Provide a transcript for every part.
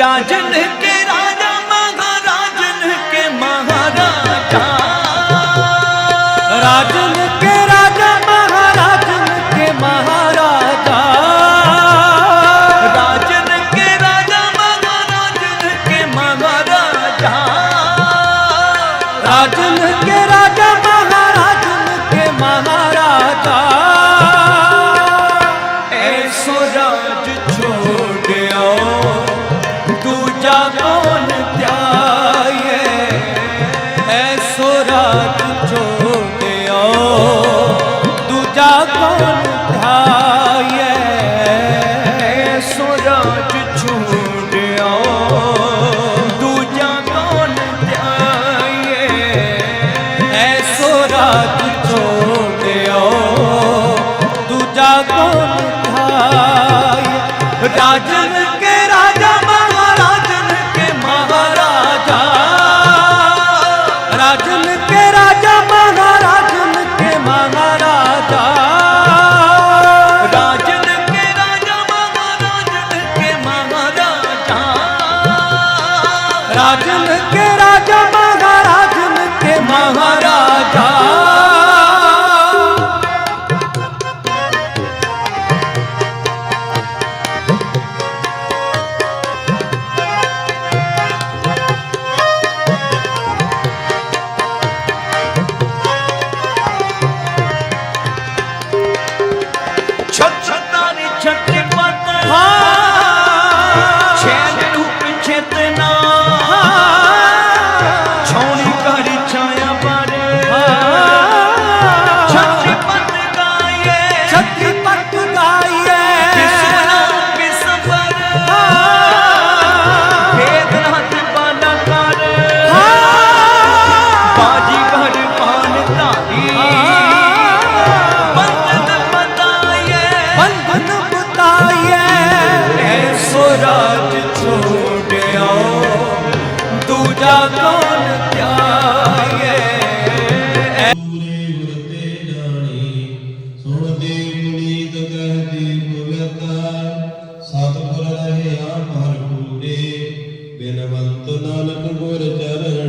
राजन के राजा ਛੱਤ। ਛੱਤਾਂ ਨੇ ਛੱਤ ਪਤਾ ਹਾਂ। ਬਿਨਵੰਤ ਨਾਨਕ ਗੁਰ ਚਰਨ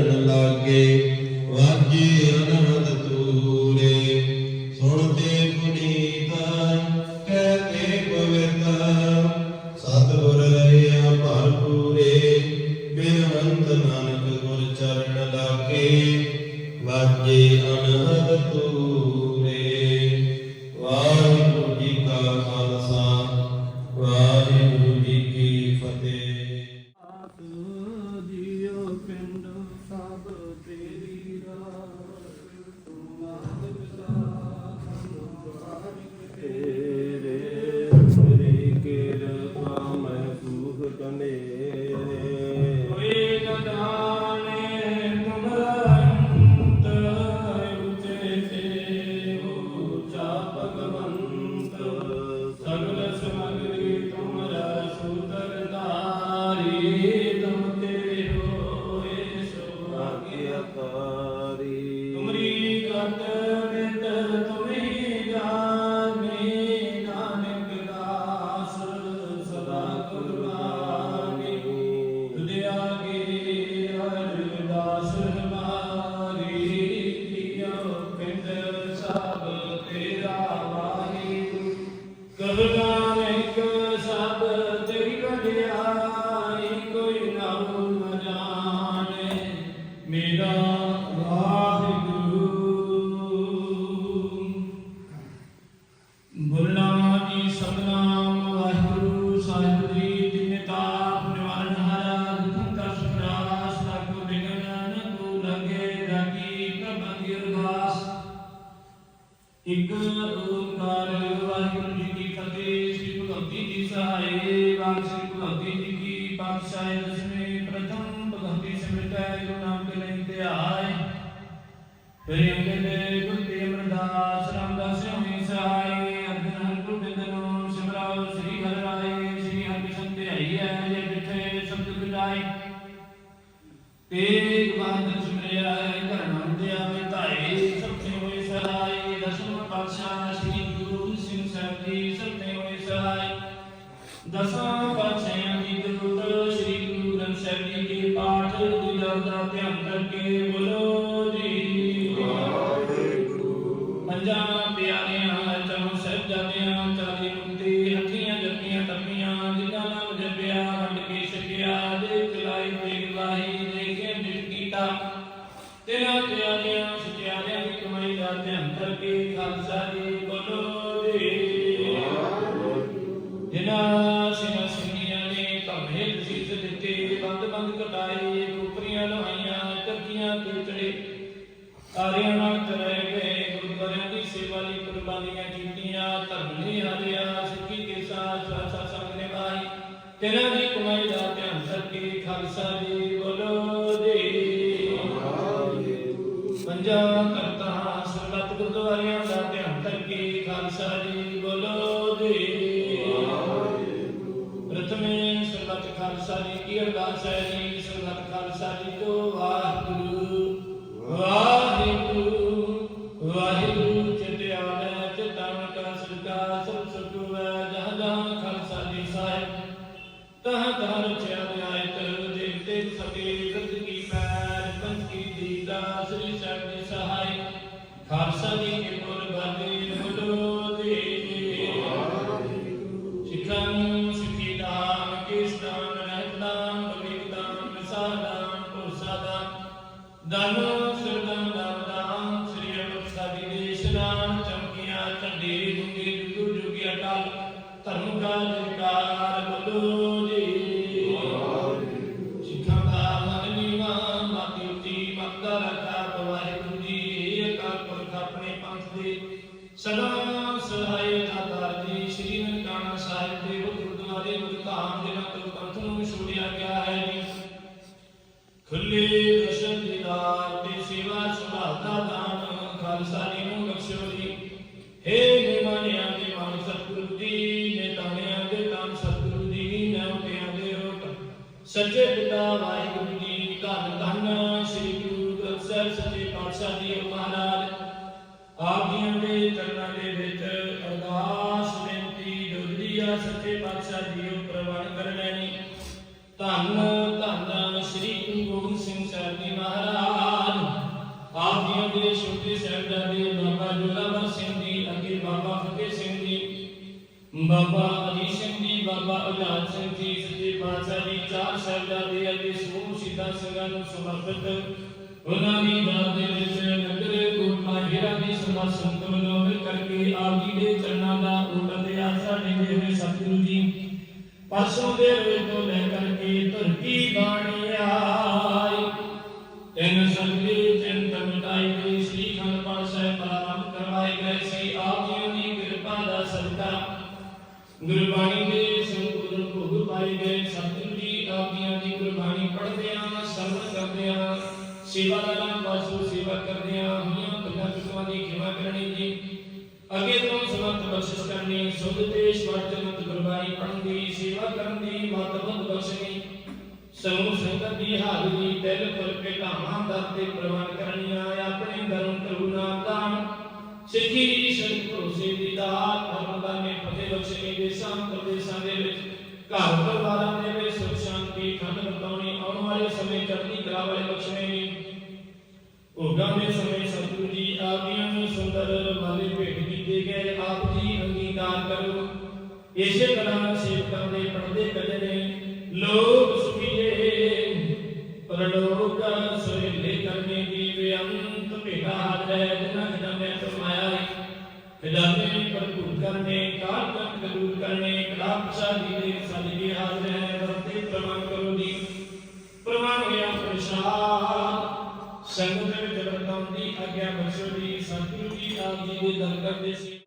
ਗੁਰਦਾਸ ਸਾਹਿਬ ਜੀ ਸਰਬੱਤ ਖਾਲਸਾ ਜੀ ਕੋ ਵਾਹਿਗੁਰੂ चलो ਬਾਬਾ ਅਲੀ ਸਿੰਘ ਜੀ, ਬਾਬਾ ਉਲਾਦ ਸਿੰਘ ਜੀ, ਸੱਚੇ ਪਾਤਸ਼ਾਹ ਜੀ, ਚਾਰ ਸਾਹਿਬਜ਼ਾਦੇ ਅਤੇ ਸਮੂਹ ਸਿੱਧਾ ਸੰਗਾਂ ਨੂੰ ਸਮਰਪਿਤ। ਉਹਨਾਂ ਦੀ ਯਾਦ ਦੇ ਵਿੱਚ ਨਗਰ ਕੋਟਾ ਹੀਰਾ ਦੀ ਸਮਾ ਸੰਤ ਵੱਲੋਂ ਕਰਕੇ ਆਪ ਜੀ ਦੇ ਚਰਨਾਂ ਦਾ ਉਹਨਾਂ ਦੇ ਆਸਰਾ ਲੈਂਦੇ ਹੋਏ ਸਤਿਗੁਰੂ ਜੀ ਪਰਸੋਂ ਦੇ ਰੋਜ਼ ਤੋਂ ਲੈ ਕਰਕੇ ਧੁਰ ਕੀ ਬਾਣੀ ਆ। ਸੁਧ ਤੇ ਸਵਰਜਨਤ ਗੁਰਬਾਣੀ ਪੜਨ ਦੀ, ਸੇਵਾ ਕਰਨ ਦੀ ਮਤਬੰਦ ਬਖਸ਼ਣੀ ਸਮੂਹ ਸੰਗਤ ਦੀ ਹਾਜ਼ਰੀ ਦਿਲ ਪਰ ਭੇਟਾਵਾਂ ਦਰ ਤੇ ਪ੍ਰਵਾਨ ਕਰਨੀਆਂ, ਆਪਣੇ ਦਰਮ ਕਰੂਨਾ ਦਾਨ। ਸਿੱਖੀ ਦੀ ਸੰਤ ਭਰੋਸੇ ਦੀ ਦਾਤ ਪਰਮਦਾਨ ਨੇ ਫਤਿਹ ਬਖਸ਼ਣੀ ਦੇ ਸਾਂ ਪ੍ਰਦੇਸਾਂ ਦੇ ਵਿੱਚ, ਘਰ ਪਰਿਵਾਰਾਂ ਦੇ ਵਿੱਚ ਸੁਖ ਸ਼ਾਂਤੀ, ਠੰਡ ਵਰਤਾਉਣੀ ਆਉਣ ਵਾਲੇ ਸਮੇਂ ਚੜ੍ਹਦੀ ਕਲਾ ਵਾਲੇ ਬਖਸ਼ਣੇ ਨੇ। ਉਗਾਂ ਦੇ ਸਮੇਂ ਸਤਿਗੁਰੂ ਜੀ ਆਪੀਆਂ ਨੂੰ ਸੁੰਦਰ ਮਾਲੇ ਭੇਟ ਕੀਤੇ ਗਏ, ਆਪ ਜੀ ਅੰਗੀ انکار کرو اسے طرح شیو کرنے پڑھتے کرنے لوگ اس کی لے پرڑوں کا سوہلے کرنے کی بے انت پیدا حد ہے اتنا جنہ میں فرمایا ہے خدا میں پرکور کرنے کار کر کرور کرنے کلا پسا دیتے سالی بھی حاضر ہے رفتے پرمان کرو دی پرمان گیا پرشاد سنگتے میں جبرتاں دی اگیا بچوں دی سنگتے دی آگی دی دھنکر دی سی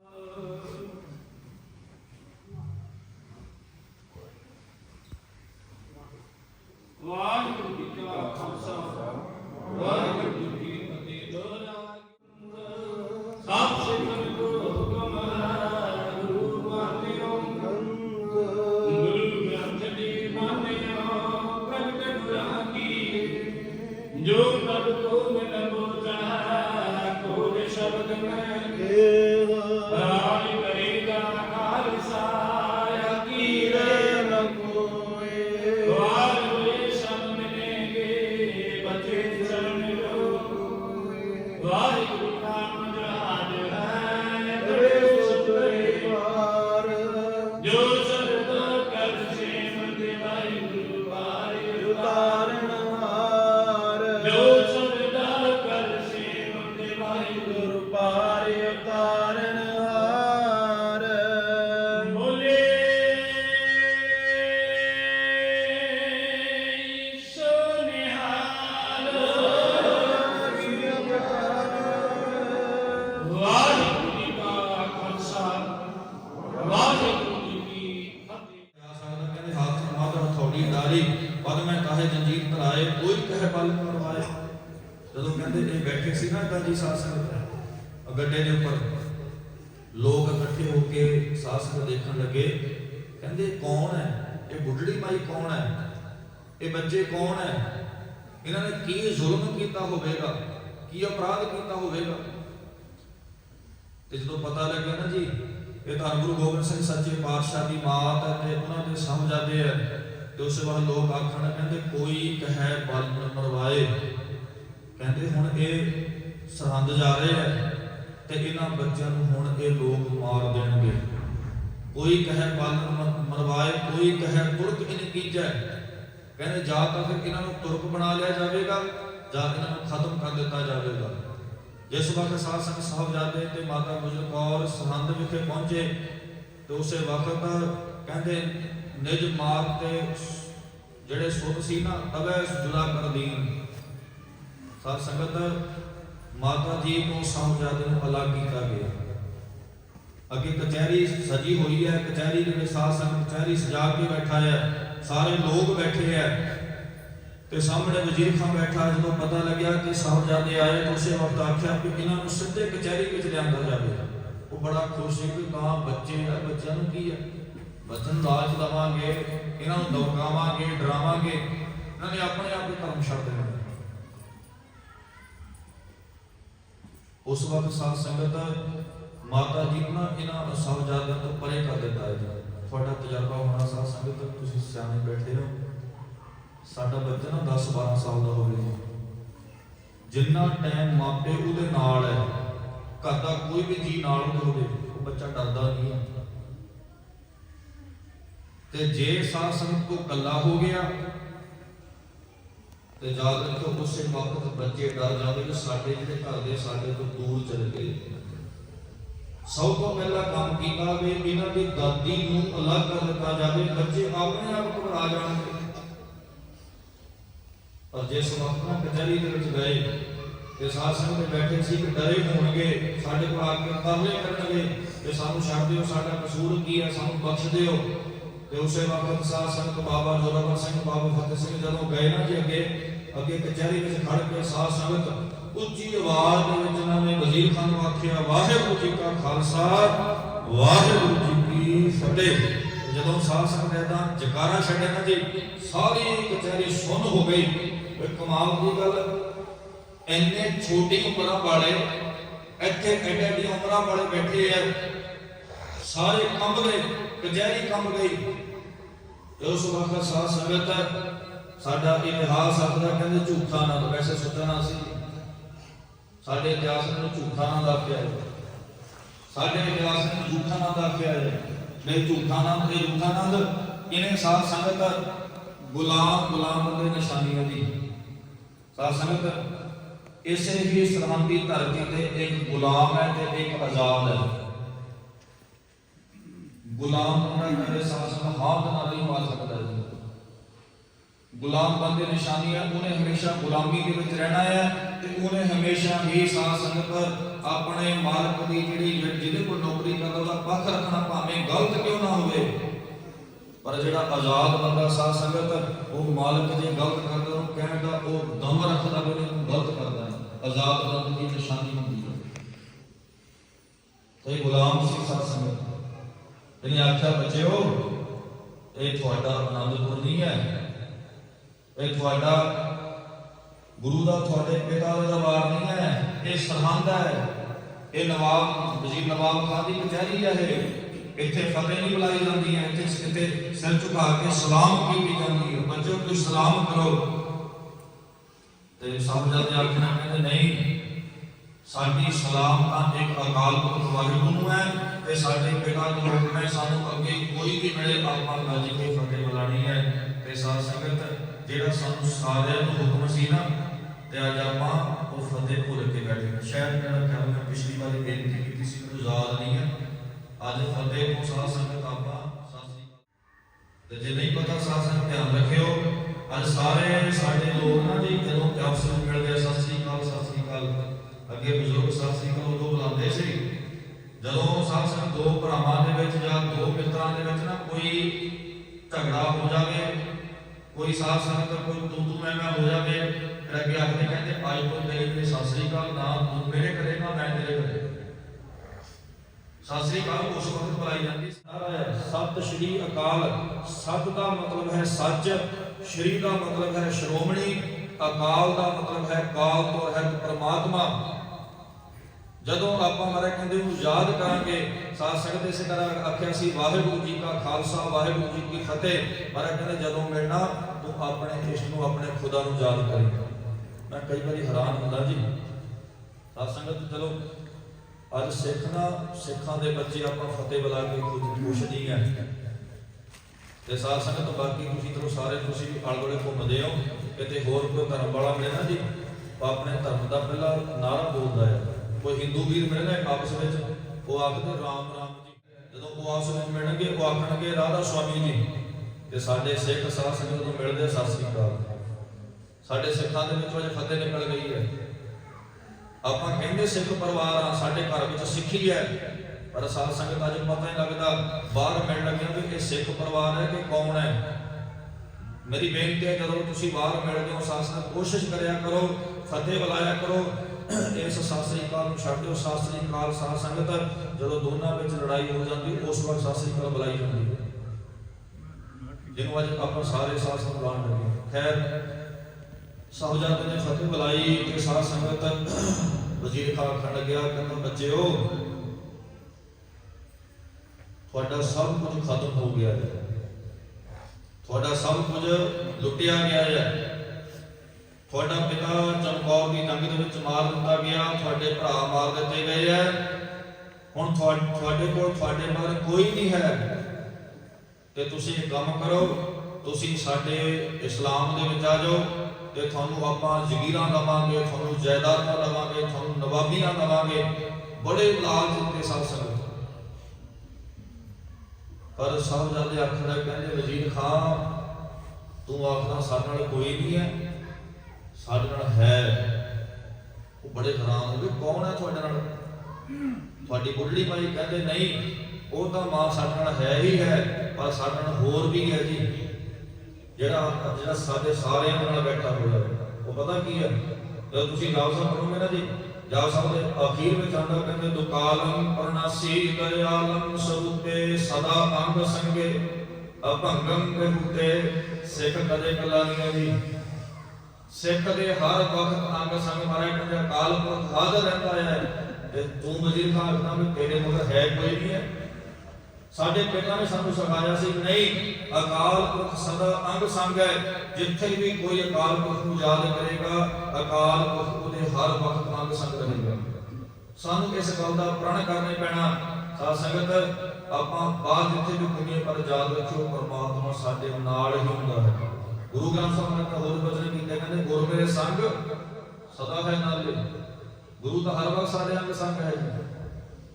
knows ਇਹਨਾਂ ਨੇ ਕੀ ਜ਼ੁਲਮ ਕੀਤਾ ਹੋਵੇਗਾ? ਕੀ ਅਪਰਾਧ ਕੀਤਾ ਹੋਵੇਗਾ? ਤੇ ਜਦੋਂ ਪਤਾ ਲੱਗਿਆ ਨਾ ਜੀ, ਇਹ ਤਾਂ ਗੁਰੂ ਗੋਬਿੰਦ ਸਿੰਘ ਸੱਚੇ ਪਾਤਸ਼ਾਹ ਦੀ ਮਾਤ ਹੈ ਤੇ ਉਹਨਾਂ ਦੇ ਸਮਝਾਦੇ ਹੈ ਤੇ ਉਸ ਵਾਰ ਲੋਕ ਆਖਣ ਕਹਿੰਦੇ, ਕੋਈ ਕਹੈ ਬਲ ਮਰਵਾਏ। ਕਹਿੰਦੇ, ਹੁਣ ਇਹ ਸਰਹੰਦ ਜਾ ਰਹੇ ਹੈ ਤੇ ਇਹਨਾਂ ਬੱਚਿਆਂ ਨੂੰ ਹੁਣ ਇਹ ਲੋਕ ਮਾਰ ਦੇਣਗੇ। ਕੋਈ ਕਹੈ ਬਲ ਮਰਵਾਏ, ਕੋਈ ਕਹੈ ਤੁਰਕ ਇਨ ਕੀਜੈ। ਕਹਿੰਦੇ ਜਾਂ ਤਾਂ ਫਿਰ ਇਹਨਾਂ ਨੂੰ ਤੁਰਕ ਬਣਾ ਲਿਆ ਜਾਵੇਗਾ, ਜਾਂ ਇਹਨਾਂ ਨੂੰ ਖਤਮ ਕਰ ਦਿੱਤਾ ਜਾਵੇਗਾ। ਜਿਸ ਵਕਤ ਸਾਧ ਸੰਗਤ ਸਾਹਿਬਜ਼ਾਦੇ ਤੇ ਮਾਤਾ ਗੁਜਰ ਕੌਰ ਸਰਹੰਦ ਵਿਖੇ ਪਹੁੰਚੇ ਤੇ ਉਸੇ ਵਕਤ ਕਹਿੰਦੇ, ਨਿਜ ਮਾਰਗ ਤੇ ਜਿਹੜੇ ਸੁਤ ਸੀ ਨਾ, ਤਵੇ ਜੁਦਾ ਕਰ ਦੀਨ ਸਾਧ ਸੰਗਤ ਮਾਤਾ ਜੀ ਨੂੰ ਸਾਹਿਬਜ਼ਾਦੇ ਨੂੰ ਅਲੱਗ ਕੀਤਾ ਗਿਆ। ਅੱਗੇ ਕਚਹਿਰੀ ਸਜੀ ਹੋਈ ਹੈ, ਕਚਹਿਰੀ ਦੇ ਵਿੱਚ ਸਾਧ ਸੰਗਤ ਕਚਹਿਰੀ ਸਜਾ ਕੇ ਬੈਠਾ ਹੈ। ਸਾਰੇ ਲੋਕ ਬੈਠੇ ਹੈ ਤੇ ਸਾਹਮਣੇ ਵਜ਼ੀਰ ਖਾਨ ਬੈਠਾ, ਜਦੋਂ ਪਤਾ ਲੱਗਿਆ ਕਿ ਸਾਹਿਬਜ਼ਾਦੇ ਆਏ, ਤਾਂ ਉਸੇ ਵਕਤ ਆਖਿਆ ਕਿ ਇਹਨਾਂ ਨੂੰ ਸਿੱਧੇ ਕਚਹਿਰੀ ਵਿੱਚ ਲਿਆਂਦਾ ਜਾਵੇ। ਉਹ ਬੜਾ ਖੁਸ਼ ਸੀ ਕਿ ਤਾਂ ਬੱਚੇ ਆ, ਬੱਚਿਆਂ ਨੂੰ ਕੀ ਹੈ ਬੱਚਨ ਦਾਜ ਦਵਾਂਗੇ, ਇਹਨਾਂ ਨੂੰ ਦੌਕਾਵਾਂਗੇ ਡਰਾਵਾਂਗੇ। ਇਹਨਾਂ ਨੇ ਆਪਣੇ ਆਪ ਹੀ ਧਰਮ ਛੱਡ ਦੇਣਾ। ਉਸ ਵਕਤ ਸਾਧ ਸੰਗਤ ਮਾਤਾ ਜੀ ਨੂੰ ਨਾ ਇਹਨਾਂ ਸਾਹਿਬਜ਼ਾਦਿਆਂ ਤੋਂ ਪਰੇ ਕਰ ਦਿੱਤਾ ਹੈ ਤੁਹਾਡਾ ਤਜਰਬਾ ਹੋਣਾ ਸਾਧ ਸੰਗਤ, ਤੁਸੀਂ ਸਿਆਣੇ ਬੈਠੇ ਹੋ। ਸਾਡਾ ਬੱਚਾ ਨਾ 10 12 ਸਾਲ ਦਾ ਹੋਵੇ। ਜਿੰਨਾ ਟਾਈਮ ਮਾਪੇ ਉਹਦੇ ਨਾਲ ਹੈ ਘਰ ਦਾ ਕੋਈ ਵੀ ਜੀ ਨਾਲ ਉਹਦੇ ਹੋਵੇ, ਉਹ ਬੱਚਾ ਡਰਦਾ ਨਹੀਂ ਹੈ। ਤੇ ਜੇ ਸਾਧ ਸੰਗਤ ਤੋਂ ਕੱਲਾ ਹੋ ਗਿਆ, ਤੇ ਯਾਦ ਰੱਖੋ ਉਸੇ ਵਕਤ ਬੱਚੇ ਡਰ ਜਾਂਦੇ ਕਿ ਸਾਡੇ ਜਿਹੜੇ ਘਰ ਦੇ ਸਾਡੇ ਤੋਂ ਦੂਰ ਚਲੇ ਗਏ। ਸਭ ਤੋਂ ਪਹਿਲਾਂ ਕੰਮ ਕੀਤਾ ਵੀ ਇਹਨਾਂ ਦੀ ਦਾਦੀ ਨੂੰ ਅਲੱਗ ਕਰ ਦਿੱਤਾ ਜਾਵੇ, ਬੱਚੇ ਆਪਣੇ ਆਪ ਘਬਰਾ ਜਾਣਗੇ ਪਰ ਜਿਸ ਵਕਤ ਕਚਹਿਰੀ ਦੇ ਵਿੱਚ ਗਏ, ਤੇ ਸਾਧ ਸੰਗਤ ਬੈਠੇ ਸੀ ਕਿ ਡਰੇ ਹੋਣਗੇ, ਸਾਡੇ ਕੋਲ ਆ ਕੇ ਤਰਲੇ ਕਰਨਗੇ, ਤੇ ਸਾਨੂੰ ਛੱਡ ਦਿਓ, ਸਾਡਾ ਕਸੂਰ ਕੀ ਹੈ, ਸਾਨੂੰ ਬਖਸ਼ ਦਿਓ। ਤੇ ਉਸੇ ਵਕਤ ਸਾਧ ਸੰਗਤ ਬਾਬਾ ਜੋਰਾਵਰ ਸਿੰਘ, ਬਾਬਾ ਫਤਿਹ ਸਿੰਘ ਜਦੋਂ ਗਏ ਨਾ ਜੀ ਅੱਗੇ ਅੱਗੇ ਕਚਹਿਰੀ ਵਿੱਚ ਖੜ ਕੇ ਸਾਧ ਸੰਗਤ ਉੱਚੀ ਆਵਾਜ਼ ਦੇ ਵਿੱਚ ਉਹਨਾਂ ਨੇ ਵਜ਼ੀਰ ਖਾਨ ਨੂੰ ਆਖਿਆ, ਵਾਹਿਗੁਰੂ ਜੀ ਕਾ ਖਾਲਸਾ, ਵਾਹਿਗੁਰੂ ਜੀ ਕੀ ਫਤਿਹ। ਜਦੋਂ ਸਾਧ ਸੰਗਤ ਏਦਾਂ ਜਕਾਰਾ ਛੱਡਿਆ ਨਾ ਜੀ ਸਾਰੀ ਕਚਹਿਰੀ ਸੁਣ ਹੋ ਗਈ। ਇਹ ਕਮਾਲ ਦੀ ਗੱਲ, ਇੰਨੇ ਛੋਟੀ ਉਮਰਾਂ ਵਾਲੇ ਇੱਥੇ ਐਡੇ ਐਡੀ ਉਮਰਾਂ ਵਾਲੇ ਬੈਠੇ ਆ। ਸਾਰੇ ਕੰਬ ਗਏ, ਕਚਹਿਰੀ ਕੰਬ ਗਈ। ਉਸ ਵਕਤ ਸਾਧ ਸੰਗਤ, ਸਾਡਾ ਇਤਿਹਾਸ ਆਖਦਾ ਕਹਿੰਦੇ ਝੂਠਾ ਨਾ ਤਾਂ ਵੈਸੇ ਸੱਚਾ ਸੀ। ਸਾਡੇ ਇਤਿਹਾਸ ਨੂੰ ਝੂਠਾ ਨਾ ਦੱਸਿਆ ਹੈ ਸਾਡੇ ਇਤਿਹਾਸ ਨੂੰ ਝੂਠਾ ਨਾ ਦੱਸਿਆ ਹੈ ਨਹੀਂ, ਝੂਠਾ ਨਾ ਇਹ ਝੂਠਾ ਨਾ ਇਹਨੇ ਸਾਧ ਸੰਗਤ ਗੁਲਾਮ ਗੁਲਾਮ ਦੇ ਨਿਸ਼ਾਨੀਆਂ ਦੀ। ਸਾਧ ਸੰਗਤ ਇਸੇ ਹੀ ਸਰਹੰਦੀ ਧਰਤੀ ਤੇ ਇੱਕ ਗੁਲਾਮ ਹੈ ਤੇ ਇੱਕ ਆਜ਼ਾਦ ਹੈ। ਗੁਲਾਮ ਬੰਦਾ ਮੇਰੇ ਸਾਥ ਸੰਗ ਹਾਥ ਨਾਲ ਨਹੀਂ ਮਾਰ ਸਕਦਾ ਜੀ। ਗੁਲਾਮ ਬੰਦੇ ਨਿਸ਼ਾਨੀ ਹੈ ਉਹਨੇ ਹਮੇਸ਼ਾ ਗੁਲਾਮੀ ਦੇ ਵਿੱਚ ਰਹਿਣਾ ਹੈ ਤੇ ਉਹਨੇ ਹਮੇਸ਼ਾ ਹੀ ਸਾਥ ਸੰਗਤ ਆਪਣੇ ਮਾਲਕ ਦੀ ਜਿਹੜੀ ਜਿਹਦੇ ਕੋਲ ਨੌਕਰੀ ਕਰਦਾ, ਉਹਦਾ ਪੱਖ ਰੱਖਣਾ ਭਾਵੇਂ ਗਲਤ ਕਿਉਂ ਨਾ ਹੋਵੇ। ਪਰ ਜਿਹੜਾ ਆਜ਼ਾਦ ਬੰਦਾ ਸਾਧ ਸੰਗਤ, ਉਹ ਮਾਲਕ ਜੇ ਗਲਤ ਕਰਦਾ ਉਹ ਕਹਿਣ ਦਾ ਉਹ ਦਮ ਰੱਖਦਾ ਵੀ ਉਹਨੂੰ ਗਲਤ ਕਰਦਾ ਹੈ। ਆਜ਼ਾਦ ਬੰਦੇ ਦੀ ਨਿਸ਼ਾਨੀ ਹੁੰਦੀ ਹੈ। ਤੇ ਗੁਲਾਮ ਸੀ ਸਾਧ ਸੰਗਤ। ਇਹਨੇ ਆਖਿਆ, ਬੱਚਿਓ, ਇਹ ਤੁਹਾਡਾ ਆਨੰਦਪੁਰ ਨਹੀਂ ਹੈ। ਇਹ ਤੁਹਾਡਾ ਗੁਰੂ ਦਾ ਤੁਹਾਡੇ ਪਿਤਾ ਦਾ ਦਰਬਾਰ ਨਹੀਂ ਹੈ, ਇਹ ਸਰਹੰਦ ਹੈ। ਇਹ ਨਵਾਬ, ਵਜ਼ੀਰ ਨਵਾਬ ਖਾਨ ਦੀ ਕਚਹਿਰੀ ਹੈ ਇਹ। ਇੱਥੇ ਫਤਿਹ ਨਹੀਂ ਬੁਲਾਈ ਜਾਂਦੀ ਹੈ, ਇੱਥੇ ਇੱਥੇ ਸਿਰ ਝੁਕਾ ਕੇ ਸਲਾਮ ਕੀਤੀ ਜਾਂਦੀ ਹੈ। ਬੱਚਿਓ ਤੁਸੀਂ ਸਲਾਮ ਕਰੋ। ਤੇ ਸਭ ਜਦ ਆਖਣਾ ਕਹਿੰਦੇ ਨਹੀਂ, ਸਾਡੀ ਸਲਾਮ ਤਾਂ ਇੱਕ ਅਕਾਲ ਪੁਰਖ ਵਾਹਿਗੁਰੂ ਨੂੰ ਹੈ ਤੇ ਸਾਡੇ ਪਿਤਾ ਦੇ ਰੂਪ ਵਿੱਚ ਸਾਨੂੰ ਅੱਗੇ ਕੋਈ ਵੀ ਮਿਲੇ ਆਪਾਂ ਗੱਜ ਕੇ ਫਤਿਹ ਬੁਲਾਣੀ ਹੈ। ਤੇ ਸਾਧ ਸੰਗਤ, ਜਿਹੜਾ ਸਾਨੂੰ ਸਾਰਿਆਂ ਨੂੰ ਹੁਕਮ ਸੀ ਨਾ ਤੇ ਅੱਜ ਆਪਾਂ ਉਹ ਫਤਿਹ ਭੁੱਲ ਕੇ ਬੈਠੇ ਹਾਂ। ਸ਼ਾਇਦ ਮੇਰਾ ਖਿਆਲ ਮੈਂ ਪਿਛਲੀ ਵਾਰੀ ਬੇਨਤੀ ਕੀਤੀ ਸੀ ਮੈਨੂੰ ਯਾਦ ਨਹੀਂ ਹੈ। ਅੱਜ ਫਤਿਹ ਨੂੰ ਸਾਧ ਸੰਗਤ ਆਪਾਂ ਸਤਿ ਤੇ ਜੇ ਨਹੀਂ ਪਤਾ ਸਾਧ ਸੰਗਤ ਧਿਆਨ ਰੱਖਿਓ। ਅੱਜ ਸਾਰੇ ਸਾਡੇ ਲੋਕ ਨਾ ਜੀ ਜਦੋਂ ਆਪਸ ਵਿੱਚ ਮਿਲਦੇ ਆ, ਸਤਿ ਸ੍ਰੀ ਅਕਾਲ ਅੱਗੇ ਬਜ਼ੁਰਗ ਸਤਿ ਸ੍ਰੀ ਉਦੋਂ ਬੁਲਾਉਂਦੇ ਸੀ। ਜਦੋਂ ਸਾਧ ਸੰਗਤ ਦੋ ਭਰਾਵਾਂ ਦੇ ਵਿੱਚ ਜਾਂ ਦੋ ਮਿੱਤਰਾਂ ਦੇ ਵਿੱਚ ਨਾ ਕੋਈ ਝਗੜਾ ਹੋ ਜਾਵੇ ਕੋਈ ਸਾਧ ਸੰਗਤ ਕੋਈ ਤੂੰ ਤੂੰ ਮੈਂ ਮੈਂ ਹੋ ਜਾਵੇ ਫਿਰ ਆਖਦੇ ਕਹਿੰਦੇ ਆਈ ਕੋ ਤੇਰੇ ਤੇ ਸਤਿ ਸ੍ਰੀ ਅਕਾਲ, ਨਾ ਤੂੰ ਮੇਰੇ ਨਾ ਮੈਂ ਤੇਰੇ ਕਰੇ ਸਤਿ ਸ੍ਰੀ ਅਕਾਲ, ਉਸ ਵਕਤ ਬੁਲਾਈ ਜਾਂਦੀ ਸਾਰਾ ਹੈ ਸਤਿ ਸ਼੍ਰੀ ਅਕਾਲ। ਸਤ ਦਾ ਮਤਲਬ ਹੈ ਸੱਚ, ਸ਼੍ਰੀ ਦਾ ਮਤਲਬ ਹੈ ਸ਼੍ਰੋਮਣੀ, ਅਕਾਲ ਦਾ ਮਤਲਬ ਹੈ ਕਾਲ ਤੋਂ ਰਹਿਤ ਪ੍ਰਮਾਤਮਾ। ਜਦੋਂ ਆਪਾਂ ਮਾਰੇ ਕਹਿੰਦੇ ਨੂੰ ਯਾਦ ਕਰਾਂਗੇ, ਸਾਧ ਸੰਗਤ ਇਸੇ ਤਰ੍ਹਾਂ ਆਖਿਆ ਸੀ, ਵਾਹਿਗੁਰੂ ਜੀ ਕਾ ਖਾਲਸਾ, ਵਾਹਿਗੁਰੂ ਜੀ ਕੀ ਫਤਿਹ। ਮਾਰੇ ਕਹਿੰਦੇ, ਜਦੋਂ ਮਿਲਣਾ, ਤੂੰ ਆਪਣੇ ਇਸ਼ਟ ਨੂੰ ਆਪਣੇ ਖੁਦਾ ਨੂੰ ਯਾਦ ਕਰੀ। ਮੈਂ ਕਈ ਵਾਰੀ ਹੈਰਾਨ ਹੁੰਦਾ ਜੀ। ਸਾਧ ਸੰਗਤ, ਚਲੋ, ਅੱਜ ਸਿੱਖ ਨਾ, ਸਿੱਖਾਂ ਦੇ ਬੱਚੇ ਆਪਾਂ ਫਤਿਹ ਬੁਲਾ ਕੇ ਕੁਝ ਖੁਸ਼ ਨਹੀਂ ਹੈ। ਤੇ ਸਾਧ ਸੰਗਤ, ਬਾਕੀ ਤੁਸੀਂ ਚਲੋ ਸਾਰੇ ਤੁਸੀਂ ਆਲੇ-ਦੁਆਲੇ ਘੁੰਮਦੇ ਹੋ। ਕਿਤੇ ਹੋਰ ਕੋਈ ਧਰਮ ਵਾਲਾ ਮਿਲੇ ਨਾ ਜੀ ਆਪਣੇ ਧਰਮ ਦਾ ਪਹਿਲਾ ਨਾਰਾ ਬੋਲਦਾ ਹੈ। ਕੋਈ ਹਿੰਦੂ ਵੀਰ ਮਿਲਣਾ ਹੈ ਆਪਸ ਵਿੱਚ, ਉਹ ਆਖਦੇ, ਰਾਮ ਰਾਮ ਜੀ। ਜਦੋਂ ਉਹ ਆਪਸ ਵਿੱਚ ਮਿਲਣਗੇ, ਉਹ ਆਖਣਗੇ ਰਾਧਾ ਸੁਆਮੀ ਜੀ। ਤੇ ਸਾਡੇ ਸਿੱਖ ਸਾਧ ਸੰਗਤ ਨੂੰ ਮਿਲਦੇ ਸਤਿ ਸ੍ਰੀ ਅਕਾਲ। ਸਾਡੇ ਸਿੱਖਾਂ ਦੇ ਵਿੱਚੋਂ ਅੱਜ ਫਤਿਹ ਨਿਕਲ ਗਈ ਹੈ। ਆਪਾਂ ਕਹਿੰਦੇ ਸਿੱਖ ਪਰਿਵਾਰ ਆ, ਸਾਡੇ ਘਰ ਵਿੱਚ ਸਿੱਖੀ ਹੈ। ਪਰ ਸਾਧ ਸੰਗਤ ਅੱਜ ਪਤਾ ਨਹੀਂ ਲੱਗਦਾ, ਬਾਹਰ ਮਿਲਣ ਲੱਗਿਆ ਵੀ ਇਹ ਸਿੱਖ ਪਰਿਵਾਰ ਹੈ ਕਿ ਕੌਣ ਹੈ? ਮੇਰੀ ਬੇਨਤੀ ਹੈ, ਜਦੋਂ ਤੁਸੀਂ ਬਾਹਰ ਮਿਲਦੇ ਹੋ, ਸਾਧ ਸੰਗਤ ਕੋਸ਼ਿਸ਼ ਕਰਿਆ ਕਰੋ, ਫਤਿਹ ਬੁਲਾਇਆ ਕਰੋ, ਇਸ ਸਾਸਰੀ ਕਾਲ ਨੂੰ ਛੱਡ ਦਿਓ। ਸਾਸਰੀ ਕਾਲ ਸਾਧ ਸੰਗਤ, ਜਦੋਂ ਦੋਨਾਂ ਵਿੱਚ ਲੜਾਈ ਹੋ ਜਾਂਦੀ, ਉਸ ਵਕਤ ਸਾਸਰੀ ਕਾਲ ਬੁਲਾਈ ਜਾਂਦੀ ਹੈ। ਜਿਹਨੂੰ ਅੱਜ ਆਪਾਂ ਸਾਰੇ ਸਾਧ ਸੰਗਤ ਬੁਲਾਉਣ ਲੱਗੇ ਖੈਰ ਸਾਹਿਬਜ਼ਾਦੇ ਨੇ ਫਤਿਹ ਬੁਲਾਈ ਤੇ ਸਾਧ ਸੰਗਤ ਵਜ਼ੀਰ ਖਾਨ ਖੰਡ ਗਿਆ ਕਹਿੰਦਾ, ਬੱਚਿਓ, ਤੁਹਾਡਾ ਸਭ ਕੁਝ ਖਤਮ ਹੋ ਗਿਆ ਹੈ। ਤੁਹਾਡਾ ਸਭ ਕੁਝ ਲੁੱਟਿਆ ਗਿਆ ਹੈ। ਤੁਹਾਡਾ ਪਿਤਾ ਚਮਕੌਰ ਦੀ ਨੰਗ ਦੇ ਵਿੱਚ ਮਾਰ ਦਿੱਤਾ ਗਿਆ, ਤੁਹਾਡੇ ਭਰਾ ਮਾਰ ਦਿੱਤੇ ਗਏ ਹੈ। ਹੁਣ ਤੁਹਾਡੇ ਕੋਲ ਤੁਹਾਡੇ ਮਗਰ ਕੋਈ ਨਹੀਂ ਹੈ। ਤੇ ਤੁਸੀਂ ਕੰਮ ਕਰੋ, ਤੁਸੀਂ ਸਾਡੇ ਇਸਲਾਮ ਦੇ ਵਿੱਚ ਆ ਜਾਓ। ਤੇ ਤੁਹਾਨੂੰ ਆਪਾਂ ਜ਼ਗੀਰਾਂ ਦਵਾਂਗੇ ਤੁਹਾਨੂੰ ਜਾਇਦਾਦਾਂ ਦਵਾਂਗੇ ਤੁਹਾਨੂੰ ਨਵਾਬੀਆਂ ਦਵਾਂਗੇ ਬੜੇ ਲਾਲਚ ਦਿੱਤੇ ਸਭ ਸੰਗਤ ਪਰ ਸਾਹਿਬਜ਼ਾਦੇ ਆਖਣ ਕਹਿੰਦੇ, ਵਜ਼ੀਰ ਖਾਨ ਤੂੰ ਆਖਦਾ, ਸਾਡੇ ਨਾਲ ਕੋਈ ਨਹੀਂ ਹੈ, ਸਾਡੇ ਨਾਲ ਹੈ। ਉਹ ਬੜੇ ਹੈਰਾਨ ਹੋ ਗਏ, ਕੌਣ ਹੈ ਤੁਹਾਡੇ ਨਾਲ? ਤੁਹਾਡੀ ਬੁੱਢੜੀ ਮਾਈ ਕਹਿੰਦੇ, ਨਹੀਂ, ਉਹ ਤਾਂ ਮਾਂ ਸਾਡੇ ਨਾਲ ਹੈ ਹੀ ਹੈ, ਪਰ ਸਾਡੇ ਨਾਲ ਹੋਰ ਵੀ ਹੈ ਜੀ। ਜਿਹੜਾ ਜਿਹੜਾ ਸਾਡੇ ਸਾਰਿਆਂ ਨਾਲ ਬੈਠਾ ਹੋਇਆ ਉਹ ਪਤਾ ਕੀ ਹੈ? ਜਦੋਂ ਤੁਸੀਂ ਨਾਮ ਸਾਹਿਬ ਪੜੋਗੇ ਨਾ ਜੀ ਜਾਪ ਸਾਹਿਬ ਦੇ ਅਖੀਰ ਵਿੱਚ ਆਉਂਦਾ ਕਹਿੰਦੇ, ਦੁਕਾਲੰ ਪਰਨਾਸੀ ਦਇਆਲੰ ਸਰੂਪੇ ਸਦਾ ਅੰਗ ਸੰਗੇ, ਅਭੰਗੰ ਬਹੂਤੇ ਸਿੱਖ ਕਦੇ ਕਲਾਨੀਆਂ ਦੀ। ਸਿੱਖ ਦੇ ਹਰ ਵਕਤ ਅੰਗ ਸੰਗ ਮਾਰੇ ਕਹਿੰਦੇ, ਅਕਾਲ ਪੁਰਖ ਹਾਜ਼ਰ ਰਹਿੰਦਾ ਹੈ। ਤੇ ਤੂੰ ਵਜ਼ੀਰ ਖਾਨ ਕਹਿੰਦਾ ਤੇਰੇ ਮਗਰ ਹੈ ਕੋਈ ਨਹੀਂ ਹੈ। ਸਾਡੇ ਪਿਤਾ ਨੇ ਸਾਨੂੰ ਸਿਖਾਇਆ ਸੀ ਨਹੀਂ, ਅਕਾਲ ਪੁਰਖ ਸਦਾ ਅੰਗ ਸੰਗ ਹੈ, ਜਿੱਥੇ ਵੀ ਕੋਈ ਅਕਾਲ ਪੁਰਖ ਨੂੰ ਯਾਦ ਕਰੇਗਾ, ਅਕਾਲ ਪੁਰਖ ਉਹਦੇ ਹਰ ਵਕਤ ਅੰਗ ਸੰਗ ਰਹੇਗਾ। ਸਾਨੂੰ ਇਸ ਗੱਲ ਦਾ ਪ੍ਰਣ ਕਰਨੇ ਪੈਣਾ, ਸਾਧ ਸੰਗਤ, ਆਪਾਂ ਬਾਹਰ ਜਿੱਥੇ ਵੀ ਘੁੰਮੀਏ, ਪਰ ਯਾਦ ਰੱਖਿਓ, ਪਰਮਾਤਮਾ ਸਾਡੇ ਨਾਲ ਹੀ ਹੁੰਦਾ ਹੈ। ਗੁਰੂ ਗ੍ਰੰਥ ਸਾਹਿਬ ਨੇ ਤਾਂ ਹੋਰ ਬਚਨ ਕੀਤੇ, ਕਹਿੰਦੇ, ਗੁਰ ਮੇਰੇ ਸੰਗ ਸਦਾ ਹੈ ਨਾਲੇ ਗੁਰੂ ਤਾਂ ਹਰ ਵਕਤ ਸਾਡੇ ਅੰਗ ਸੰਗ ਹੈ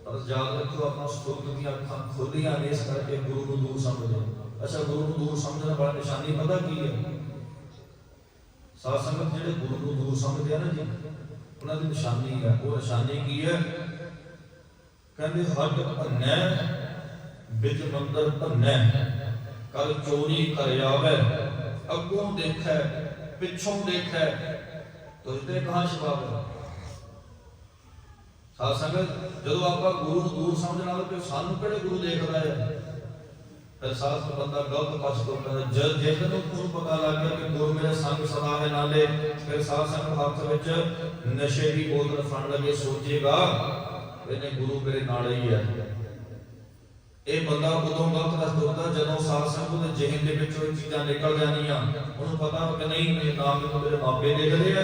ਜੀ ਪਰ ਯਾਦ ਰੱਖੋ ਆਪਣਾ ਸੁਰਗ ਦੀਆਂ ਅੱਖਾਂ ਖੋਲੀਆਂ ਨੇ ਇਸ ਕਰਕੇ ਗੁਰੂ ਨੂੰ ਦੂਰ ਸਮਝਦੇ ਅੱਛਾ, ਗੁਰੂ ਨੂੰ ਦੂਰ ਸਮਝਣ ਵਾਲਾ ਨਿਸ਼ਾਨੀ ਪਤਾ ਕੀ ਹੈ? ਸਾਧ ਸੰਗਤ ਜਿਹੜੇ ਗੁਰੂ ਨੂੰ ਦੂਰ ਸਮਝਦੇ ਆ ਨਾ ਜੀ, ਉਹਨਾਂ ਦੀ ਨਿਸ਼ਾਨੀ ਹੈ ਉਹ ਨਿਸ਼ਾਨੀ ਕੀ ਹੈ? ਕਹਿੰਦੇ ਹੱਡ ਭੰਨੈ ਵਿੱਚ ਮੰਦਰ ਭੰਨੈ ਕਲ ਚੋਰੀ ਕਰ ਆਵੇ, ਅੱਗੋਂ ਦੇਖੈ, ਪਿੱਛੋਂ ਦੇਖੈ ਤੁਝਤੇ ਕਹਾਂ ਸ਼ਬਾਬ ਹੈ ਸਾਧ ਸੰਗਤ, ਜਦੋਂ ਆਪਾਂ ਗੁਰੂ ਨੂੰ ਦੂਰ ਸਮਝਣ ਵਾਲੇ ਤੇ ਸਾਨੂੰ ਕਿਹੜੇ ਗੁਰੂ ਦੇਖਦਾ ਹੈ? ਫਿਰ ਸਾਧ ਸੰਗਤ ਬੰਦਾ ਗਲਤ ਪਾਸ ਤੋਂ ਕਹਿੰਦਾ ਜਦ ਜਿਸ ਨੂੰ ਪਤਾ ਲੱਗ ਗਿਆ ਕਿ ਗੁਰੂ ਮੇਰੇ ਸੰਗ ਸਦਾ ਹੈ ਨਾਲੇ, ਫਿਰ ਸਾਧ ਸੰਗਤ ਹੱਥ ਵਿੱਚ ਨਸ਼ੇ ਦੀ ਬੋਤਲ ਫੜ ਲਗੇ, ਸੋਚੇਗਾ ਇਹਨੇ ਗੁਰੂ ਮੇਰੇ ਨਾਲ ਹੀ ਹੈ। ਇਹ ਬੰਦਾ ਉਦੋਂ ਗਲਤ ਰਸਤੇ ਤੁਰਦਾ, ਜਦੋਂ ਸਾਧ ਸੰਗਤ ਦੇ ਜਿਹਨ ਦੇ ਵਿੱਚੋਂ ਇਹ ਚੀਜ਼ਾਂ ਨਿਕਲ ਜਾਂਦੀਆਂ। ਉਹਨੂੰ ਪਤਾ ਕਿ ਨਹੀਂ, ਇਹ ਨਾ ਮੈਨੂੰ ਮੇਰੇ ਮਾਪੇ ਦੇਖਦੇ ਆ,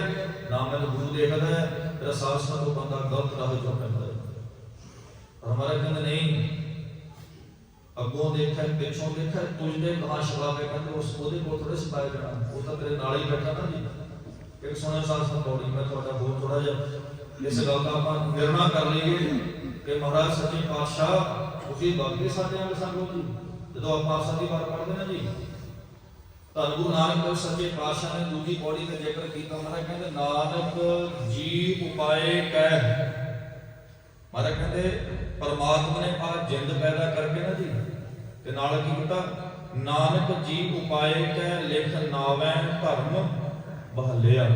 ਨਾ ਮੈਨੂੰ ਗੁਰੂ ਦੇਖਦਾ ਹੈ। ਮੇਰਾ ਸਾਧ ਉਹ ਬੰਦਾ ਗਲਤ ਰਾਹ ਚੋਂ ਪੈਂਦਾ ਹੈ। ਪਰ ਹਮਾਰਾ ਕਹਿੰਦੇ ਨਹੀਂ। ਅੱਗੋਂ ਦੇਖਿਆ, ਪਿੱਛੋਂ ਦੇਖਿਆ ਤੁਝਦੇ ਕਹਾਂ ਸ਼ਬਾਬੇ ਕਹਿੰਦੇ ਉਸ ਉਹਦੇ ਕੋਲ ਥੋੜੇ ਸਪਾਇ ਜਾਣਾ ਉਹ ਤਾਂ ਤੇਰੇ ਨਾਲ ਹੀ ਬੈਠਾ ਨਾ ਜੀ। ਇੱਕ ਸੋਹਣਾ ਸਾਧ ਸੰਗਤ ਮੈਂ ਤੁਹਾਡਾ ਹੋਰ ਥੋੜਾ ਜਿਹਾ। ਇਸ ਗੱਲ ਦਾ ਆਪਾਂ ਨਿਰਣਾ ਕਰ ਲਈਏ ਕਿ ਮਹਾਰਾਜ ਸੱਚੇ ਪਾਤਸ਼ਾਹ, ਤੁਸੀਂ ਬਾਕੀ ਸਾਡੇ ਅੰਗ ਸੰਗੋ ਜੀ। ਜਦੋਂ ਆਪਾਂ ਆਸਾ ਵਾਰ ਪੜ੍ਹਦੇ ਨਾ ਜੀ ਧੰਨ ਗੁਰੂ ਨਾਨਕ ਦੇਵ ਸੱਚੇ ਪਾਤਸ਼ਾਹ ਨੇ ਦੂਜੀ ਪੌੜੀ ਤੇ ਜ਼ਿਕਰ ਕੀਤਾ। ਮਹਾਰਾਜ ਕਹਿੰਦੇ, ਨਾਨਕ ਜੀ ਉਪਾਏ ਕਹਿ। ਮਹਾਰਾਜ ਕਹਿੰਦੇ, ਪਰਮਾਤਮਾ ਨੇ ਆ ਜਿੰਦ ਪੈਦਾ ਕਰਕੇ ਨਾ ਜੀ, ਤੇ ਨਾਲ ਕੀ ਕੀਤਾ? ਨਾਨਕ ਜੀ ਉਪਾਏ ਕੈ ਲਿਖ ਨਾਵੈ ਧਰਮ ਬਹਲਿਆ।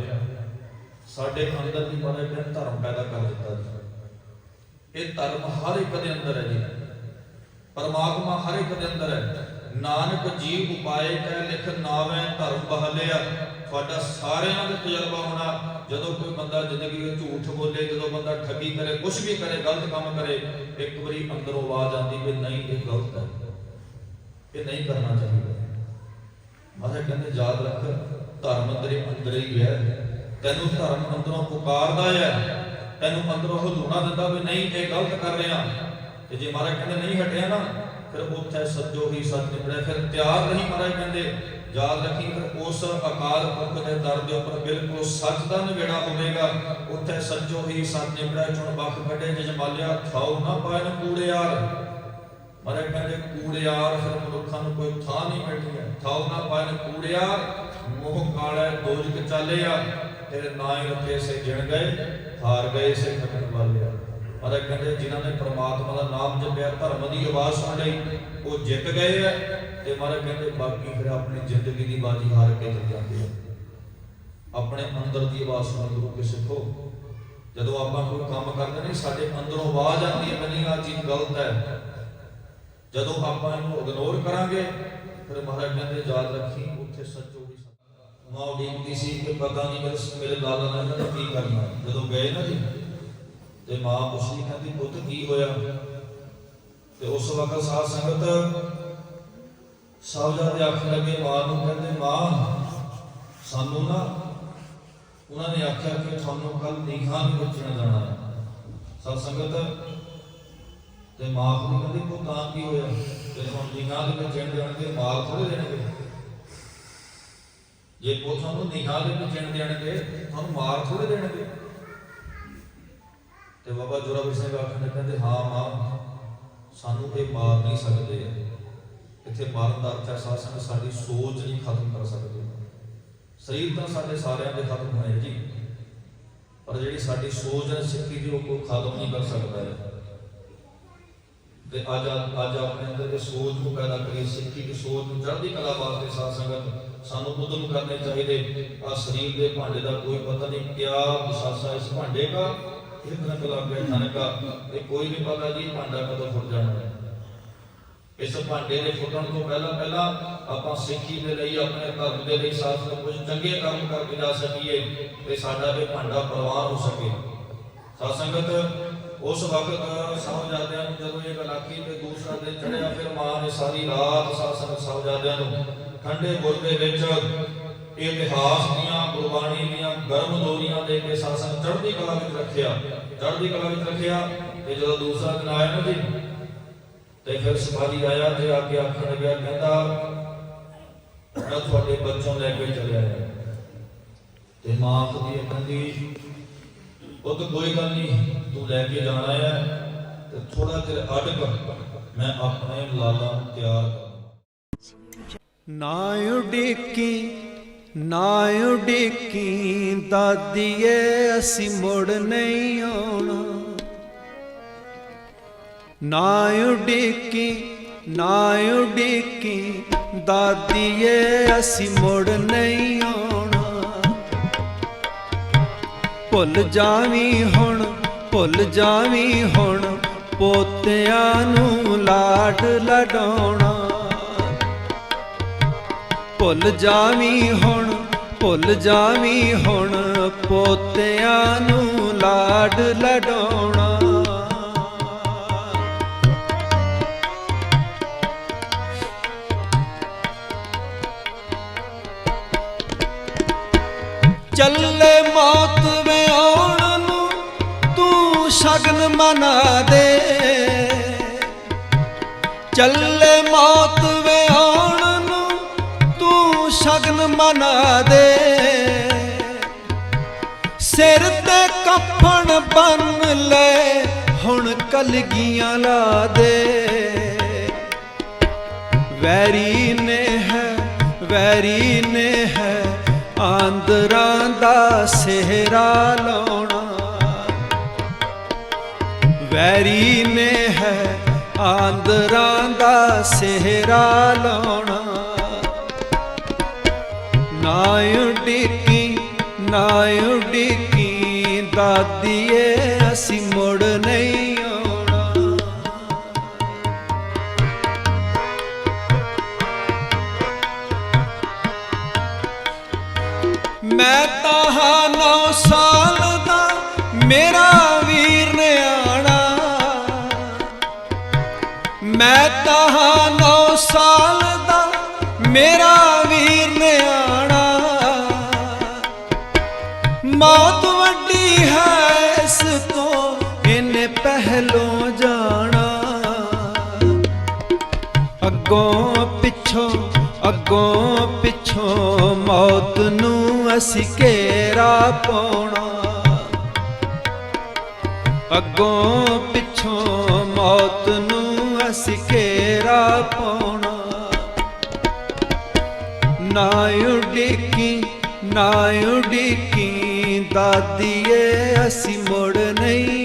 ਸਾਡੇ ਅੰਦਰ ਦੀ ਮਹਾਰਾਜ ਨੇ ਧਰਮ ਪੈਦਾ ਕਰ ਦਿੱਤਾ ਜੀ। ਇਹ ਧਰਮ ਹਰ ਇੱਕ ਦੇ ਅੰਦਰ ਹੈ ਜੀ। ਪਰਮਾਤਮਾ ਹਰ ਇੱਕ ਦੇ ਅੰਦਰ ਹੈ। ਨਾਨਕ ਜੀਵ ਉਪਾਏ ਕਹਿ ਲਿਖ ਨਾਵੇਂ ਧਰਮ ਬਹਲਿਆ। ਤੁਹਾਡਾ ਸਾਰਿਆਂ ਦਾ ਤਜਰਬਾ ਹੋਣਾ, ਜਦੋਂ ਕੋਈ ਬੰਦਾ ਜ਼ਿੰਦਗੀ ਵਿੱਚ ਝੂਠ ਬੋਲੇ, ਜਦੋਂ ਬੰਦਾ ਠੱਗੀ ਕਰੇ ਕੁਝ ਵੀ ਕਰੇ, ਗਲਤ ਕੰਮ ਕਰੇ, ਇੱਕ ਵਾਰੀ ਅੰਦਰੋਂ ਆਵਾਜ਼ ਆਉਂਦੀ ਵੀ ਨਹੀਂ, ਇਹ ਗਲਤ ਹੈ। ਇਹ ਨਹੀਂ ਕਰਨਾ ਚਾਹੀਦਾ। ਮਹਾਰਾਜ ਕਹਿੰਦੇ, ਯਾਦ ਰੱਖ, ਧਰਮ ਤੇਰੇ ਅੰਦਰ ਹੀ ਹੈ। ਤੈਨੂੰ ਧਰਮ ਅੰਦਰੋਂ ਪੁਕਾਰਦਾ ਹੈ। ਤੈਨੂੰ ਅੰਦਰੋਂ ਹਲੂਣਾ ਦਿੰਦਾ ਵੀ ਨਹੀਂ, ਇਹ ਗਲਤ ਕਰ ਰਿਹਾ। ਤੇ ਜੇ ਮਹਾਰਾਜ ਕਹਿੰਦੇ, ਨਹੀਂ ਹਟਿਆ ਨਾ ਫਿਰ ਉੱਥੇ ਸੱਜੋ ਹੀ ਸੱਚ ਨਿਬੜਿਆ ਫਿਰ ਤਿਆਰ ਨਹੀਂ ਮਹਾਰਾਜ ਕਹਿੰਦੇ, ਯਾਦ ਰੱਖੀ, ਫਿਰ ਉਸ ਅਕਾਲ ਪੁਰਖ ਦੇ ਦਰ ਦੇ ਉੱਪਰ ਬਿਲਕੁਲ ਸੱਚ ਦਾ ਨਿਵੇੜਾ ਹੋਵੇਗਾ। ਉੱਥੇ ਸੱਜੋ ਹੀ ਸੱਚ ਨਿਬੜਿਆ ਚੁਣ ਬੱਖ ਕੱਢੇ ਜਜਮਾਲਿਆ ਖਾਓ ਨਾ ਪਾਇਨ ਕੂੜਿਆਰ। ਮਹਾਰਾਜ ਕਹਿੰਦੇ, ਕੂੜਿਆਰ ਫਿਰ ਮਨੁੱਖਾਂ ਨੂੰ ਕੋਈ ਥਾਂ ਨਹੀਂ ਮਿਲਦੀ ਹੈ। ਥਾਉ ਨਾ ਪਾਇਨ ਕੂੜਿਆਰ। ਮੋਹ ਕਾਲਾ ਦੋਜਕ ਚਾਲਿਆ ਤੇਰੇ ਨਾਂ ਹੀ ਰੱਖੇ ਸੇ ਜਿਣ ਗਏ, ਹਾਰ ਗਏ ਸੇ ਖਟਣ ਵਾਲੇ। ਮਹਾਰਾਜ ਕਹਿੰਦੇ ਜਿਨ੍ਹਾਂ ਨੇ ਪ੍ਰਮਾਤਮਾ ਦਾ ਨਾਮ ਜਪਿਆ, ਧਰਮ ਦੀ ਆਵਾਜ਼ ਸੁਣ ਲਈ, ਉਹ ਜਿੱਤ ਗਏ ਹੈ ਤੇ ਮਹਾਰਾਜ ਕਹਿੰਦੇ ਬਾਕੀ ਫਿਰ ਆਪਣੀ ਜ਼ਿੰਦਗੀ ਦੀ ਬਾਜੀ ਹਾਰ ਕੇ ਚਲੇ ਜਾਂਦੇ ਆ। ਆਪਣੇ ਅੰਦਰ ਦੀ ਆਵਾਜ਼ ਸੁਣ, ਗੁਰੂ ਕੇ ਸਿੱਖੋ। ਜਦੋਂ ਆਪਾਂ ਕੋਈ ਕੰਮ ਕਰਦੇ ਨਹੀਂ ਸਾਡੇ ਅੰਦਰੋਂ ਆਵਾਜ਼ ਆਉਂਦੀ ਹੈ ਨਹੀਂ ਆ ਚੀਜ਼ ਗਲਤ ਹੈ। ਜਦੋਂ ਆਪਾਂ ਇਹਨੂੰ ਇਗਨੋਰ ਕਰਾਂਗੇ, ਫਿਰ ਮਹਾਰਾਜ ਕਹਿੰਦੇ ਯਾਦ ਰੱਖੀ, ਉੱਥੇ ਸੱਚੋ ਵੀ ਮਾਂ ਉਡੀਕਦੀ ਸੀ ਕਿ ਪਤਾ ਨਹੀਂ ਮੇਰੇ ਮੇਰੇ ਲਾਲਾ ਨੇ ਕੀ ਕਰਨਾ। ਜਦੋਂ ਗਏ ਨਾ ਜੀ ਤੇ ਮਾਂ ਪੁੱਛਦੀ ਕਹਿੰਦੀ, ਪੁੱਤ, ਕੀ ਹੋਇਆ? ਤੇ ਉਸ ਵਕਤ ਸਾਧ ਸੰਗਤ ਸਾਹਿਬਜ਼ਾਦੇ ਆਖਣ ਲੱਗੇ, ਮਾਂ ਨੂੰ ਕਹਿੰਦੇ, ਮਾਂ, ਸਾਨੂੰ ਨਾ ਉਹਨਾਂ ਨੇ ਆਖਿਆ ਕਿ ਤੁਹਾਨੂੰ ਕੱਲ ਨੀਹਾਂ ਦੇ ਵਿੱਚ ਜਾਣਾ ਹੈ ਸਾਧ ਸੰਗਤ ਤੇ ਮਾਂ ਨੂੰ ਕਹਿੰਦੀ ਕੋ ਤਾਂ ਕੀ ਹੋਇਆ? ਤੇ ਹੁਣ ਨਿਗਾਹ ਦੇ ਵਿੱਚ ਜਣ ਜਾਣਗੇ ਮਾਲ ਥੋੜੇ ਦੇਣਗੇ। ਜੇ ਕੋ ਤੁਹਾਨੂੰ ਨਿਗਾਹ ਦੇ ਵਿੱਚ ਜਣ ਤੁਹਾਨੂੰ ਮਾਰ ਥੋੜੇ ਦੇਣਗੇ। ਤੇ ਬਾਬਾ ਜੋਰਾਵਰ ਸਿੰਘ ਆਖਣ ਕਹਿੰਦੇ ਹਾਂ ਮਾਂ, ਸਾਨੂੰ ਇਹ ਮਾਰ ਨਹੀਂ ਸਕਦੇ। ਇੱਥੇ ਮਾਰਨ ਦਾ ਅਰਥ ਹੈ ਸਾਧ ਸਾਡੀ ਸੋਚ ਨਹੀਂ ਖਤਮ ਕਰ ਸਕਦੇ। ਸਰੀਰ ਤਾਂ ਸਾਡੇ ਸਾਰਿਆਂ ਦੇ ਖਤਮ ਹੋਏ ਜੀ। ਪਰ ਜਿਹੜੀ ਸਾਡੀ ਸੋਚ ਹੈ ਸਿੱਖੀ ਦੀ, ਉਹ ਕੋਈ ਖਤਮ ਨਹੀਂ ਕਰ ਸਕਦਾ ਤੇ ਅੱਜ ਅੱਜ ਆਪਣੇ ਅੰਦਰ ਇਹ ਸੋਚ ਨੂੰ ਪੈਦਾ ਕਰੀ ਸਿੱਖੀ ਦੀ ਸੋਚ ਨੂੰ ਚੜ੍ਹਦੀ ਕਲਾ ਵਾਸਤੇ ਸਾਧ ਸੰਗਤ ਸਾਨੂੰ ਉਦਮ ਕਰਨੇ ਚਾਹੀਦੇ। ਆ ਸਰੀਰ ਦੇ ਭਾਂਡੇ ਦਾ ਕੋਈ ਪਤਾ ਨਹੀਂ ਕਿਆ ਵਿਸਾਸਾ ਇਸ ਭਾਂਡੇ ਦਾ। ਇਹ ਤਨਕ ਲੱਗ ਗਿਆ ਧਨ ਕਾ ਕੋਈ ਨਹੀਂ ਪਤਾ ਜੀ, ਭਾਂਡਾ ਕਦੋਂ ਫੁੱਟ ਜਾਣਾ ਹੈ। ਇਸ ਭਾਂਡੇ ਦੇ ਫੁੱਟਣ ਤੋਂ ਪਹਿਲਾਂ ਪਹਿਲਾਂ ਆਪਾਂ ਸਿੱਖੀ ਦੇ ਲਈ, ਆਪਣੇ ਧਰਮ ਦੇ ਲਈ ਸਾਧ ਸੰਗਤ ਕੁਝ ਚੰਗੇ ਕੰਮ ਕਰਕੇ ਜਾ ਸਕੀਏ ਤੇ ਸਾਡਾ ਵੀ ਭਾਂਡਾ ਪ੍ਰਵਾਨ ਹੋ ਸਕੇ। ਸਾਧ ਸੰਗਤ, ਉਸ ਵਕਤ ਸਾਹਿਬਜ਼ਾਦਿਆਂ ਨੂੰ ਜਦੋਂ ਇਹ ਗੱਲ ਤੇ ਦੂਸਰਾ ਦਿਨ ਚੜਿਆ ਫਿਰ ਮਾਂ ਨੇ ਸਾਰੀ ਰਾਤ ਸਾਧ ਸੰਗਤ ਸਾਹਿਬਜ਼ਾਦਿਆਂ ਨੂੰ ਠੰਡੇ ਬੁਰਜ ਦੇ ਵਿੱਚ ਇਤਿਹਾਸ ਦੀਆਂ, ਗੁਰਬਾਣੀ ਦੀਆਂ, ਗਰਮ ਦੋਰੀਆਂ ਦੇ ਕੇ ਸਾਧ ਚੜ੍ਹਦੀ ਕਲਾ ਵਿੱਚ ਰੱਖਿਆ। ਚੜ੍ਹਦੀ ਕਲਾ ਵਿੱਚ ਰੱਖਿਆ ਤੇ ਜਦੋਂ ਦੂਸਰਾ ਦਿਨ ਆਇਆ ਨਾ ਜੀ, ਤੇ ਫਿਰ ਸਿਪਾਹੀ ਆਇਆ ਤੇ ਆ ਕੇ ਆਖਣ ਲੱਗਿਆ, ਕਹਿੰਦਾ, ਮੈਂ ਤੁਹਾਡੇ ਬੱਚੋਂ ਲੈ ਕੇ ਚੱਲਿਆ ਆ। ਤੇ ਮਾਂ ਆਖਦੀ ਹੈ ਕਹਿੰਦੀ ਉਹ ਤਾਂ ਕੋਈ ਗੱਲ ਨਹੀਂ, ਤੂੰ ਲੈ ਕੇ ਜਾਣਾ ਹੈ ਤੇ ਥੋੜਾ ਚਿਰ ਅੜਕ ਮੈਂ ਆਪਣੇ ਲਾਲਾ ਤਿਆਰ ਕਰਾਂ ਨਾ ਉਡੀਕੀ ਨਾ ਉਡੀਕੀ, ਦਾਦੀਏ, ਅਸੀਂ ਮੁੜ ਨਹੀਂ ਆਉਣਾ। ਨਾ ਉਡੀਕੀ ਨਾ ਉਡੀਕੀ, ਦਾਦੀਏ, ਅਸੀਂ ਮੁੜ ਨਹੀਂ ਆਉਣਾ। ਭੁੱਲ ਜਾਵੀਂ ਹੁਣ, ਭੁੱਲ ਜਾਵੀਂ ਹੁਣ, ਪੋਤਿਆਂ ਨੂੰ ਲਾਡ ਲਡਾਉਣਾ। ਭੁੱਲ ਜਾਵੀ ਹੁਣ, ਭੁੱਲ ਜਾਵੀ ਹੁਣ, ਪੋਤਿਆਂ ਨੂੰ ਲਾਡ ਲਡਾਉਣਾ। ਚੱਲੇ ਮੌਤ ਵੇ ਆਉਣ ਨੂੰ ਤੂੰ ਸ਼ਗਨ ਮਨਾ ਦੇ। ਚੱਲੇ ਮੌਤ ਮਨਾ ਦੇ। ਸਿਰ ਤੇ ਕਫਨ ਬੰਨ ਲੈ, ਹੁਣ ਕਲਗੀਆਂ ਲਾ ਦੇ। ਵੈਰੀ ਨੇ ਹੈ, ਵੈਰੀ ਨੇ ਹੈ, ਆਂਦਰਾਂ ਦਾ ਸਿਹਰਾ ਲਾਉਣਾ। ਵੈਰੀ ਨੇ ਹੈ, ਆਂਦਰਾਂ ਦਾ ਸਿਹਰਾ ਲਾਉਣਾ। ਨਾ ਉਡੀਕੀ, ਦਾਦੀਏ, ਅਸੀਂ ਮੁੜ ਨਹੀਂ ਆਉਣਾ। ਮੈਂ ਤਾਂ ਹਾਂ 9 ਸਾਲ ਦਾ, ਮੇਰਾ ਵੀਰ ਨਿਆਣਾ। ਮੈਂ ਤਾਂ ਹਾਂ 9 ਮੌਤ ਵੱਡੀ ਹੈ ਇਸ ਤੋਂ, ਇਹਨੇ ਪਹਿਲੋਂ ਜਾਣਾ। ਅੱਗੋਂ ਪਿੱਛੋਂ ਅੱਗੋਂ ਪਿੱਛੋਂ ਮੌਤ ਨੂੰ ਅਸੀਂ ਘੇਰਾ ਪਾਉਣਾ। ਅੱਗੋਂ ਪਿੱਛੋਂ ਮੌਤ ਨੂੰ ਅਸੀਂ ਘੇਰਾ ਪਾਉਣਾ। ਨਾ ਉਡੀਕੀ ਨਾ ਉਡੀਕੀ ਦਾਦੀਏ ਅਸੀਂ ਮੁੜ ਨਹੀਂ